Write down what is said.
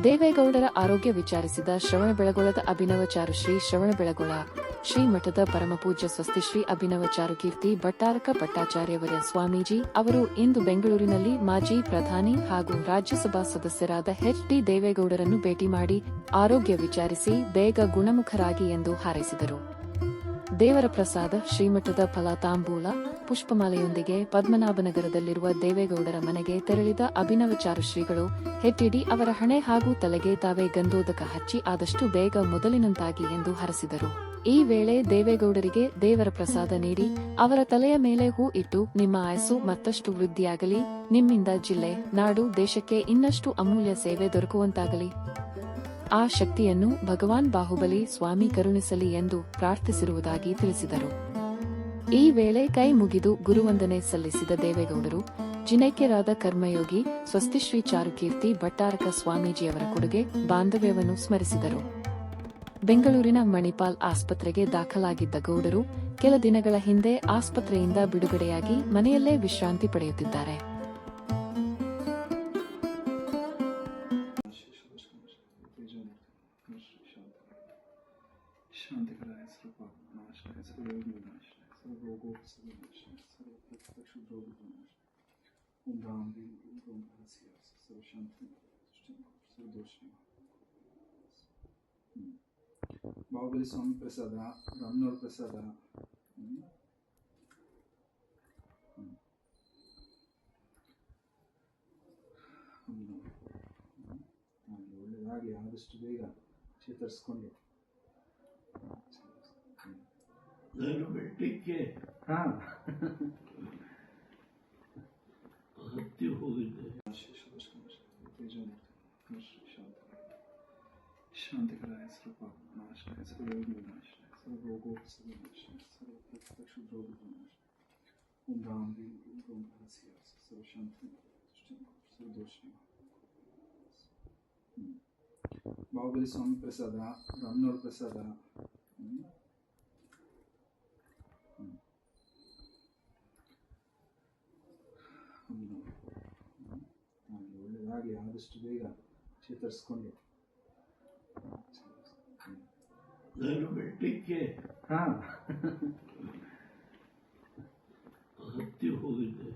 ದೇವೇಗೌಡರ ಆರೋಗ್ಯ ವಿಚಾರಿಸಿದ ಶ್ರವಣಬೆಳಗೊಳದ ಅಭಿನವ ಚಾರುಶ್ರೀ ಶ್ರವಣಬೆಳಗೊಳ ಶ್ರೀಮಠದ ಪರಮಪೂಜ್ಯ ಸ್ವಸ್ತಿಶ್ರೀ ಅಭಿನವ ಚಾರುಕೀರ್ತಿ ಭಟ್ಟಾರಕ ಭಟ್ಟಾಚಾರ್ಯವರ ಸ್ವಾಮೀಜಿ ಅವರು ಇಂದು ಬೆಂಗಳೂರಿನಲ್ಲಿ ಮಾಜಿ ಪ್ರಧಾನಿ ಹಾಗೂ ರಾಜ್ಯಸಭಾ ಸದಸ್ಯರಾದ ಎಚ್ ಡಿ ದೇವೇಗೌಡರನ್ನು ಭೇಟಿ ಮಾಡಿ ಆರೋಗ್ಯ ವಿಚಾರಿಸಿ ಬೇಗ ಗುಣಮುಖರಾಗಿ ಎಂದು ಹಾರೈಸಿದರು. ದೇವರ ಪ್ರಸಾದ ಶ್ರೀಮಠದ ಫಲತಾಂಬೂಲ ಪುಷ್ಪಮಾಲೆಯೊಂದಿಗೆ ಪದ್ಮನಾಭನಗರದಲ್ಲಿರುವ ದೇವೇಗೌಡರ ಮನೆಗೆ ತೆರಳಿದ ಅಭಿನವ ಚಾರುಶ್ರೀಗಳು ಹೆಟ್ಟಿಡಿ ಅವರ ಹಣೆ ಹಾಗೂ ತಲೆಗೆ ತಾವೇ ಗಂಧೋದಕ ಹಚ್ಚಿ ಆದಷ್ಟು ಬೇಗ ಮೊದಲಿನಂತಾಗಿ ಎಂದು ಹರಸಿದರು. ಈ ವೇಳೆ ದೇವೇಗೌಡರಿಗೆ ದೇವರ ಪ್ರಸಾದ ನೀಡಿ ಅವರ ತಲೆಯ ಮೇಲೆ ಹೂ ಇಟ್ಟು, ನಿಮ್ಮ ಆಯಸ್ಸು ಮತ್ತಷ್ಟು ವೃದ್ಧಿಯಾಗಲಿ, ನಿಮ್ಮಿಂದ ಜಿಲ್ಲೆ, ನಾಡು, ದೇಶಕ್ಕೆ ಇನ್ನಷ್ಟು ಅಮೂಲ್ಯ ಸೇವೆ ದೊರಕುವಂತಾಗಲಿ. ಆ ಶಕ್ತಿಯನ್ನು ಭಗವಾನ್ ಬಾಹುಬಲಿ ಸ್ವಾಮಿ ಕರುಣಿಸಲಿ ಎಂದು ಪ್ರಾರ್ಥಿಸಿರುವುದಾಗಿ ತಿಳಿಸಿದರು. ಈ ವೇಳೆ ಕೈ ಮುಗಿದು ಗುರುವಂದನೆ ಸಲ್ಲಿಸಿದ ದೇವೇಗೌಡರು, ಜಿನೈಕ್ಯರಾದ ಕರ್ಮಯೋಗಿ, ಸ್ವಸ್ತಿಶ್ರೀ ಚಾರುಕೀರ್ತಿ, ಭಟ್ಟಾರಕ ಸ್ವಾಮೀಜಿಯವರ ಕೊಡುಗೆ ಬಾಂಧವ್ಯವನ್ನು ಸ್ಮರಿಸಿದರು. ಬೆಂಗಳೂರಿನ ಮಣಿಪಾಲ್ ಆಸ್ಪತ್ರೆಗೆ ದಾಖಲಾಗಿದ್ದ ಗೌಡರು, ಕೆಲ ದಿನಗಳ ಹಿಂದೆ ಆಸ್ಪತ್ರೆಯಿಂದ ಬಿಡುಗಡೆಯಾಗಿ ಮನೆಯಲ್ಲೇ ವಿಶ್ರಾಂತಿ ಪಡೆಯುತ್ತಿದ್ದಾರೆ. ಶಾಂತಿಕರಾಯ ಸ್ವಲ್ಪ ನಾಶಾಯ ಹೆಸರು ನಾಶಾಯ ಸರ್ವರೋಗೋಪಸರ್ವನಾಶಾಯ ಸರ್ವಪ್ರಕ್ಷುದ್ರೋಗನಾಶ ಓಂ ರಾಮ್ ಭೀಮ್ ಓಂ ಓಂ ರಹಸ್ಯ ಸರ್ವಶಾಂತಿ ಸರ್ವದೋಷ ಬಾಹುಬಲಿ ಸ್ವಾಮಿ ಪ್ರಸಾದ ರಾಮನವ್ರ ಪ್ರಸಾದ के हाँ। हत्या हो गई तो। शांति कराए सर्व नाशाय सर्व रोग विनाशाय सर्व रोगों से विनाशाय सर्व प्रत्यक्ष रोग विनाशाय ओम राम वीम ओम भरसिया सर्व शांति। सर्व दोष निवारण ಬಾಹುಬಲಿ ಸ್ವಾಮಿ ಪ್ರಸಾದ ರಾಮನವ್ರ ಪ್ರಸಾದ ಹ್ಮ್. ಹ್ಮ್. ರಾಮನವ್ರು. ಹ್ಮ್. ಆಗ್ಲಿ, ಒಳ್ಳೇದಾಗ್ಲಿ ಆದಷ್ಟು ಬೇಗ ಚೇತರಿಸ್ಕೊಂಡು ನಾನು ಬೆಟ್ಟಕ್ಕೆ ಹಾ ಹತ್ತಿ ಹೋಗಿದ್ದೆ